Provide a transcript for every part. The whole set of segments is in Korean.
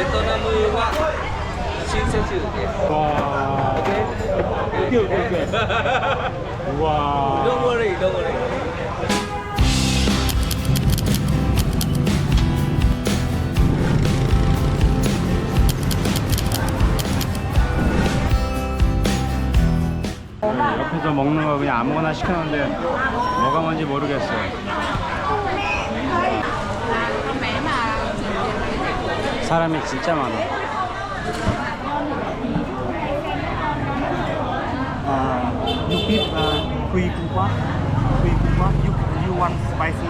베트남과 이렇게. 와. 오케이. 오케이, 오케이, 오케이. 우와. Don't worry, don't worry. 옆에서 먹는 거 그냥 아무거나 시켰는데 뭐가 뭔지 모르겠어요. 사람이 진짜 많아. Uh, you keep uh, Hui Cung Quát. Hui Cung Quát. You, you want spicy?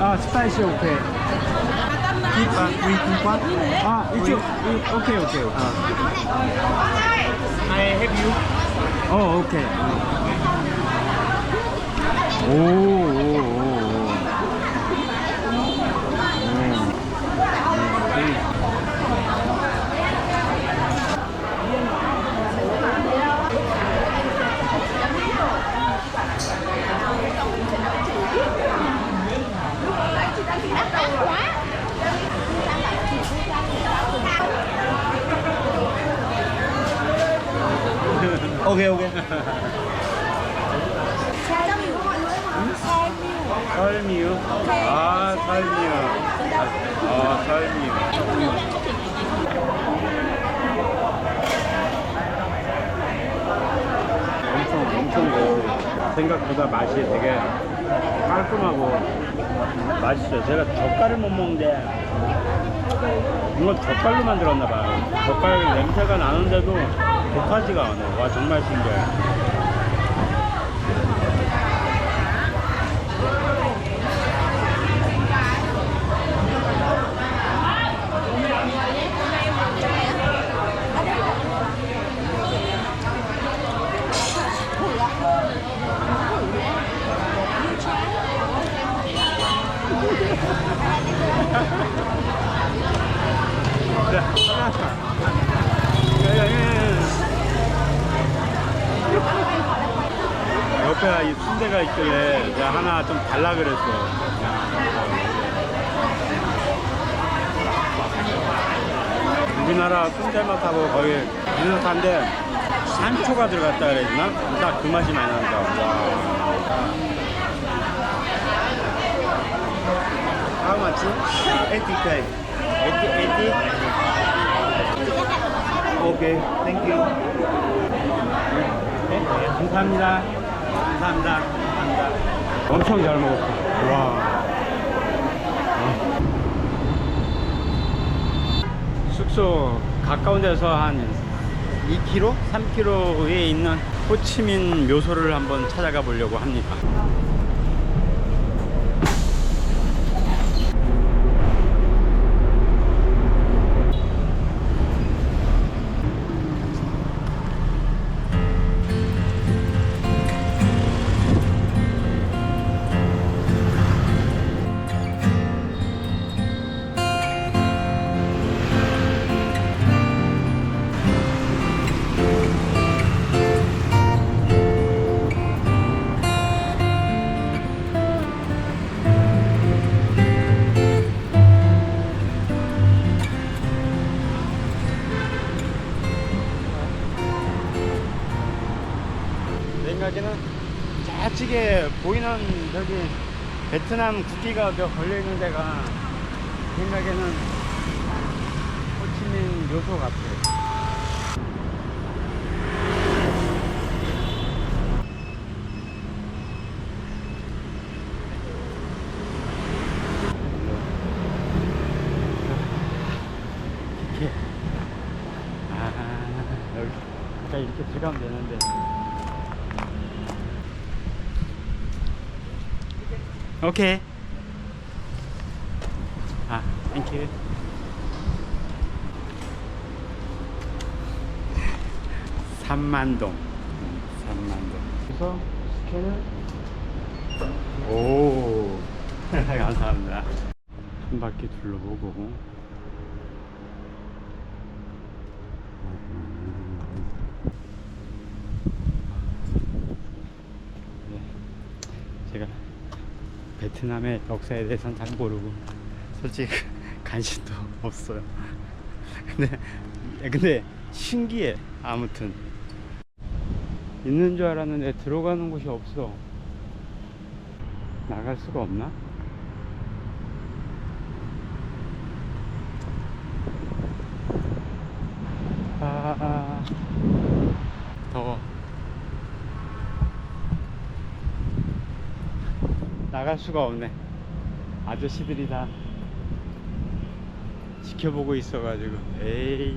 아, 스파이시 오케이. Keep uh, Hui Cung Quát. 아, 이쪽, 이- 오케이, 오케이, 오케이. I help you. 어, 오케이. 오, 오, 오, 오. Okay, okay. 설미유. 아, 설미유. 아, 설미유. 엄청, 엄청 그 생각보다 맛이 되게 깔끔하고 맛있어요. 제가 젓갈을 못 먹는데 이건 젓갈로 만들었나 봐요. 젓갈 냄새가 나는데도 독하지가 않아요. 와, 정말 신기해요. 옆에 이 순대가 있길래 내가 하나 좀 달라 그랬어. 우리나라 순대 맛하고 거의 비슷한데 산초가 들어갔다 그래야 되나? 딱 그 맛이 많이 난다. 와. How much? 80k. 80, 80? Okay. 네, 감사합니다. 감사합니다. 감사합니다. 엄청 잘 먹었어. 와. 숙소 가까운 데서 한 2km? 3km에 있는 호치민 묘소를 한번 찾아가 보려고 합니다. 베트남 국기가 몇 걸려있는 데가 제 생각에는 호치민 묘소 같아. 이렇게. 아, 여기. 그러니까 이렇게 들어가면 되는데. 오케이. 아, 땡큐. 삼만동. 삼만동. 그래서 스캔을 오. 감사합니다. 한 바퀴 둘러보고. 네. 제가 베트남의 역사에 대해서는 잘 모르고 솔직히 관심도 없어요. 근데 근데 신기해 아무튼 있는 줄 알았는데 들어가는 곳이 없어 나갈 수가 없나? 아 더워 나갈 수가 없네. 아저씨들이 다. 지켜보고 있어가지고. 에이.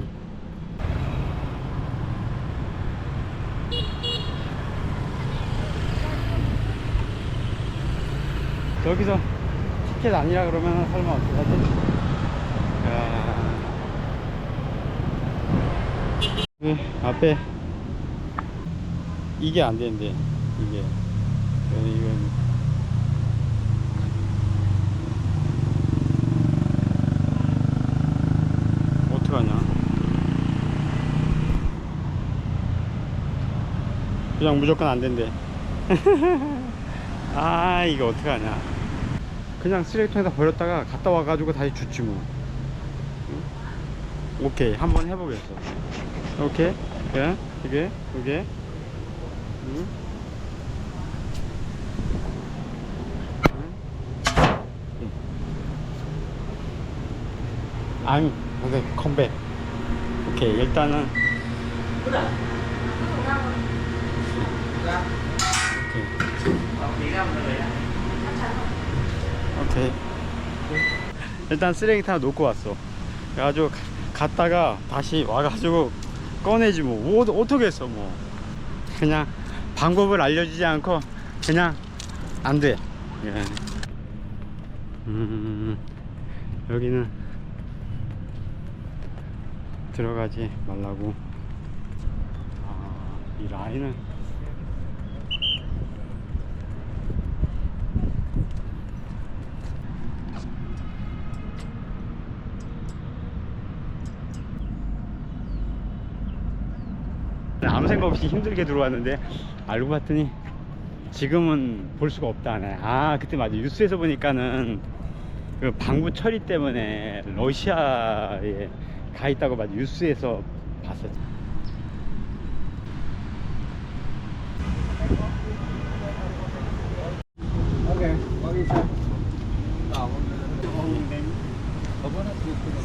저기서 티켓 아니라 그러면 설마 어떡하지? 야. 네, 앞에. 이게 안 되는데 이게. 네, 이건 어떡하냐 그냥 무조건 안 된대. 아 이거 어떡하냐. 그냥 쓰레기통에다 버렸다가 갔다 와가지고 다시 줬지 뭐. 응? 오케이 한번 해보겠어. 오케이? 예? 이게? 이게? 응? 응? 아니 오케이 컴백. 오케이 일단은 오케이. 일단 쓰레기통 하나 놓고 왔어. 그래가지고 가- 갔다가 다시 와가지고 꺼내지 뭐. 뭐 어- 어떻게 했어 뭐. 그냥 방법을 알려주지 않고 그냥 안 돼. 예. 음, 여기는 들어가지 말라고. 아, 이 라인은 아무 생각 없이 힘들게 들어왔는데 알고 봤더니 지금은 볼 수가 없다네. 아 그때 맞아 뉴스에서 보니까는 그 방부 처리 때문에 러시아에 가 있다고 맞아 뉴스에서 봤었지.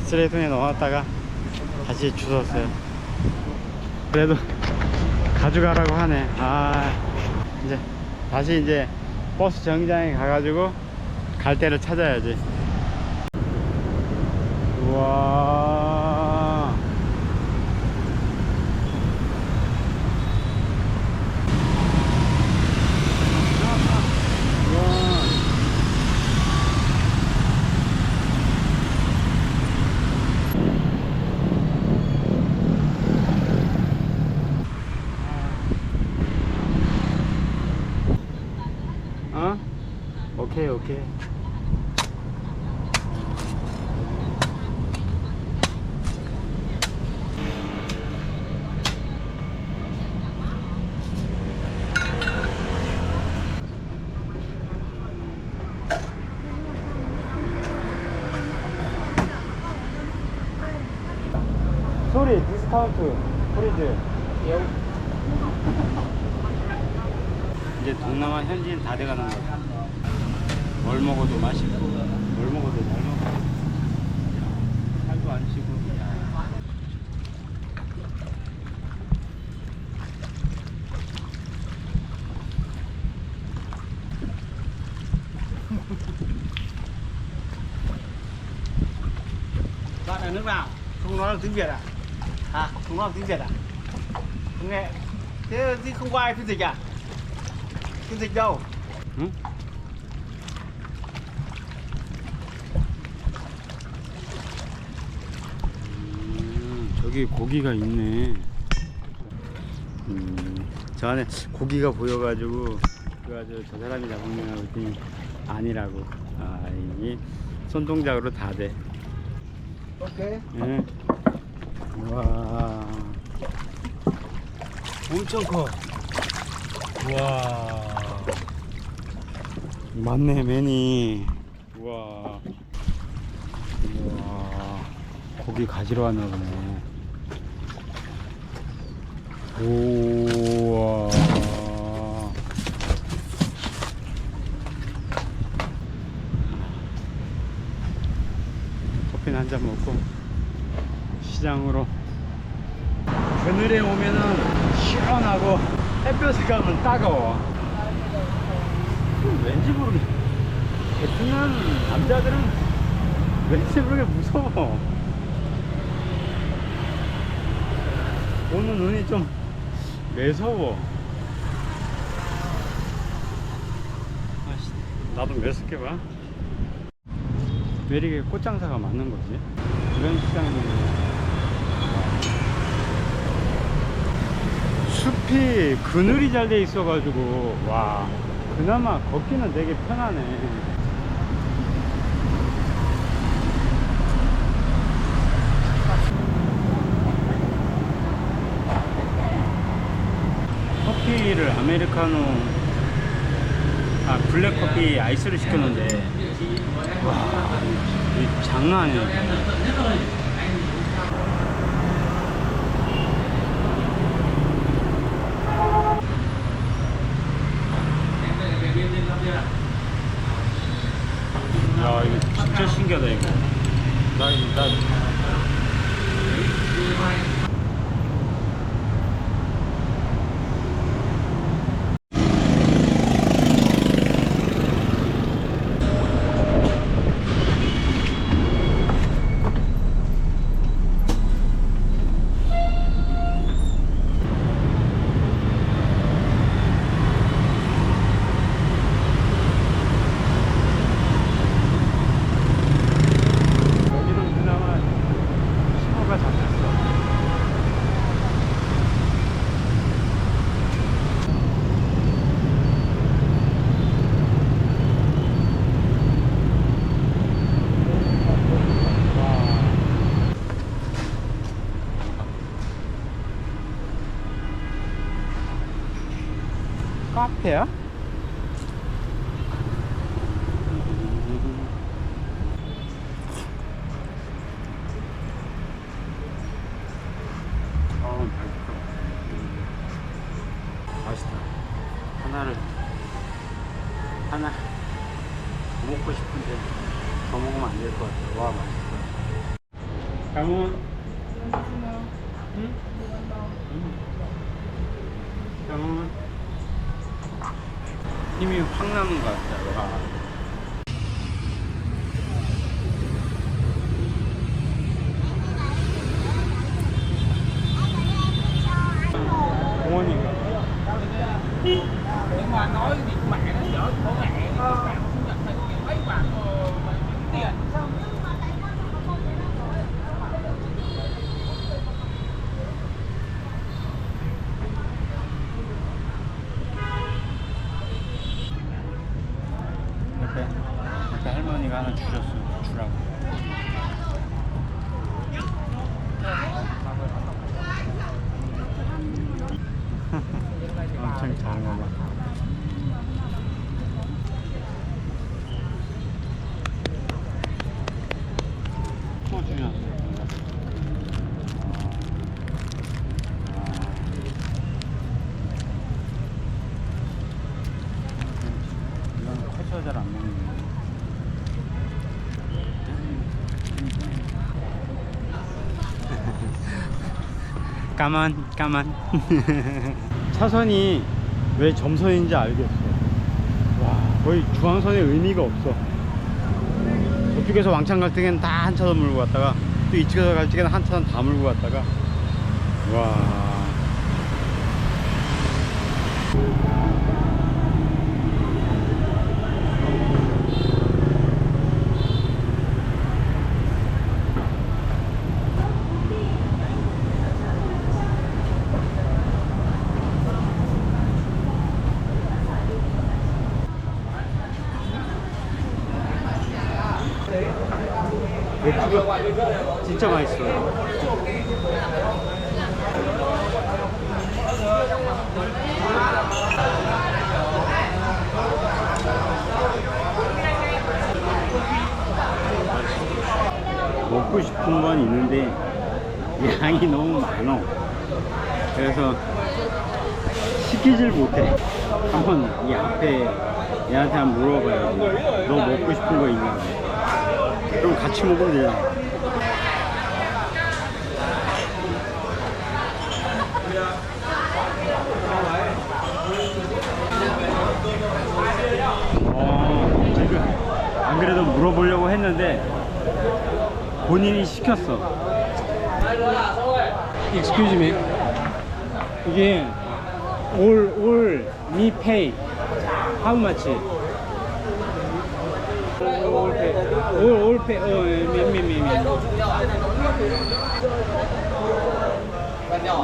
쓰레기통에 넣어놨다가 다시 주웠어요. 그래도 가져가라고 하네. 아, 이제 다시 이제 버스 정류장에 가가지고 갈 데를 찾아야지. 우와. 우와. 어? 오케 이 오케이 소리 디스카운트 프리즈 이제 동남아 현지인 다 돼가는 거야. 뭘 먹어도 맛있고, 뭘 먹어도 잘 먹고. 살도 안 찌고. Bạn ở nước nào? Không nói được tiếng Việt à? Hả? Không nói được tiếng Việt à? Không nghe. Thế thì không có ai phiên dịch à? Phiên dịch đâu? 응? 음, 저기 고기가 있네. 음, 저 안에 고기가 보여가지고 그래가지고 저 사람이 잡은 거라고 했더니 아니라고. 아, 이게 손동작으로 다 돼. Ok. 예. 와. 엄청 커. 와. 맞네, 매니. 우와. 우와. 고기 가지러 왔나 보네. 우와. 커피는 한 잔 먹고 시장으로. 그늘에 오면은 시원하고 햇볕에 가면 따가워. 왠지 모르게 베트남 남자들은 왠지 모르게 무서워. 오늘 눈이 좀 매서워. 나도 매섭게 봐왜 이렇게 꽃장사가 많은 거지? 이런 시장이 숲이 그늘이 잘 돼 있어 가지고 와 그나마 걷기는 되게 편하네 커피를 아메리카노 아 블랙 커피 아이스를 시켰는데 와이 장난 아니야 야 이거 진짜 신기하다 이거 나, 나 여기는 그나마 신호가 잡혔어 카페야? 어, 맛있다. 맛있다. 하나를 하나 더 먹고 싶은데 더 먹으면 안 될 것 같아. 와 맛있어. 강훈. 응? 강훈. 힘이 확 나는 것 같아. 와. 공원인가? nhưng mà nói việc mẹ nó dở khổ mẹ bạn sinh nhật này mấy bạn ờ, mà kiếm tiền sao 옆에 옆에 할머니가 하나 주셨어. 주라고. 엄청 작은 거 봐. 또 주셨어. 이건 커서 잘 안 먹는 거. 까만 까만. 차선이 왜 점선인지 알겠어. 와 거의 중앙선의 의미가 없어. 저쪽에서 왕창 갈 때는 다 한 차선 물고 갔다가 또 이쪽에서 갈 때는 한 차선 다 물고 갔다가. 와 먹고 싶은 건 있는데 양이 너무 많어. 그래서 시키질 못해. 한번 이 앞에 얘한테 한번 물어봐야지. 너 먹고 싶은 거 있냐고. 그럼 같이 먹으면 되잖아. 어, 안 그래도 물어보려고 했는데 본인이 시켰어. Excuse me. 이게 all all me pay. How much? All pay. All all pay. 어, me me me me.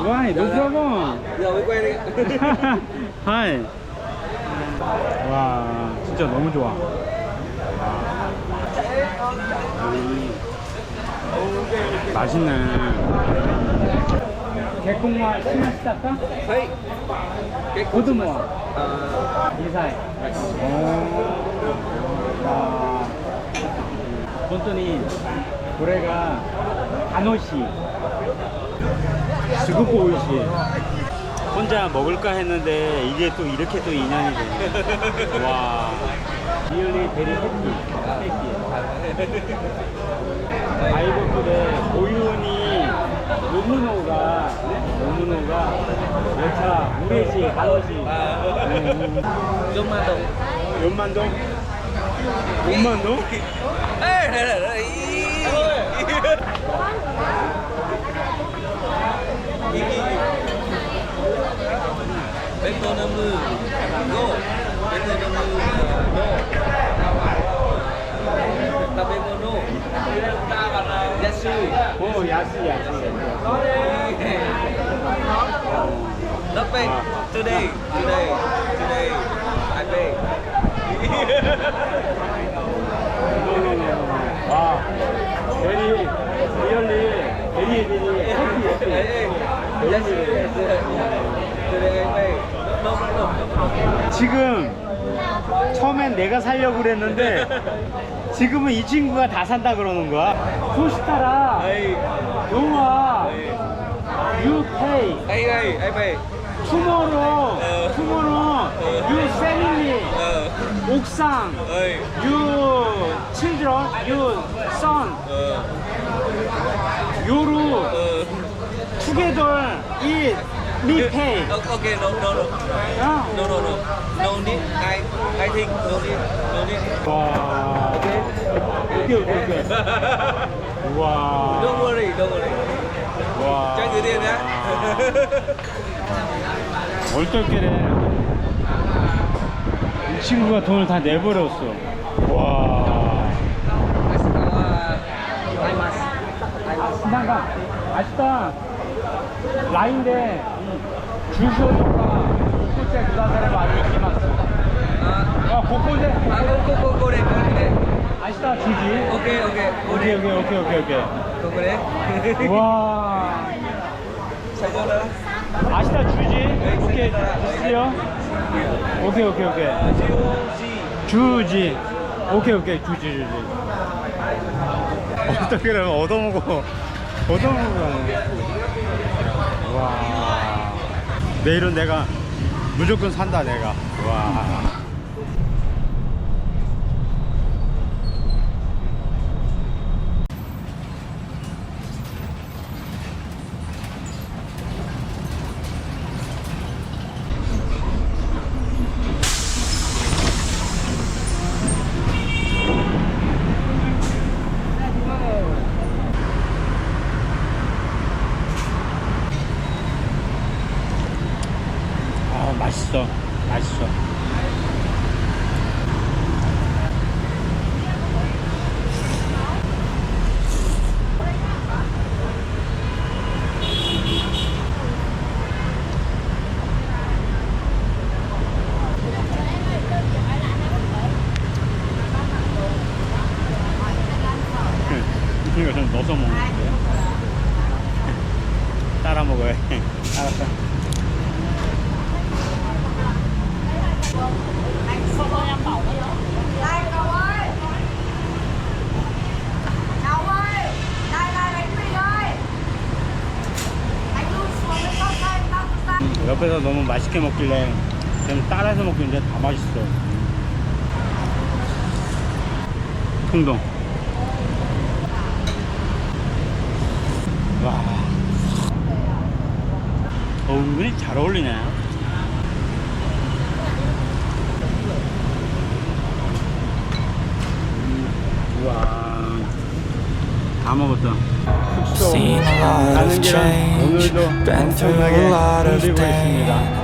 Why? No problem. 하이. 와, 진짜 너무 좋아. 음, 맛있네. 개콩마 시마시다까? 하이. 고등어. 이사해. 와. 본토니 고래가 단호시. 수국고 오이시. 혼자 먹을까 했는데 이게 또 이렇게 또 인연이 되네. 와. 리얼리 베리 해피. 아. 해피. 아이고들의 고윤이 노무노가 노무노가 음. giống ma đồng 연만동? 연만동? bên tôi năm mươi go bên 오 야스 야스 Not pay. Today, today, today, I pay. 와 베리 리얼리 베리 베리 해피 해피 hey, yes, yes, today I pay. No, no, no, no, no. 지금 처음엔 내가 살려고 그랬는데 지금은 이 친구가 다 산다 그러는 거야 you pay hey, hey, I pay. tomorrow 어. tomorrow you family Uh, 옥상 hey, you children you son uh, 요루 uh. together eat me pay O- Okay, no, no, no, 어? no, no, no, no need. I, I think no need, no need. 와 오케이 오케이 오케이. 와. Don't worry, don't worry. 와. tiền nhé. 얼떨결에 이 친구가 돈을 다 내버렸어. 와. 신난가 아쉽다. 라인데 주소가 곳곳에 그다사를 많이 있지만 아. đây, cô đây. 아쉽다 주지? ok, cô 오케이. đây, 오케이 오케이 오케이 오케이. cô đây. 와. cho đó? 아시다 주지? 오케이 주시요? 오케이 오케이 오케이. 주지. 오케이 오케이. 주지 주지. 어떻게 그러면 얻어먹어. 얻어먹어. 와. 내일은 내가 무조건 산다 내가. 와 아 맛있어 맛있어 이거 좀 넣어서 먹는데 따라 먹어요 알았어 Đây cậu ơi Cậu ơi Đây 옆에서 너무 맛있게 먹길래 그냥 따라서 먹고 있는데 다 맛있어. 통동. 와. 어, 은근히 잘 어울리네. 다 먹었어. 숙소 Seen a lot 가는 of 길은 change, 오늘도 been through 엄청나게 a lot of 힘들고 pain.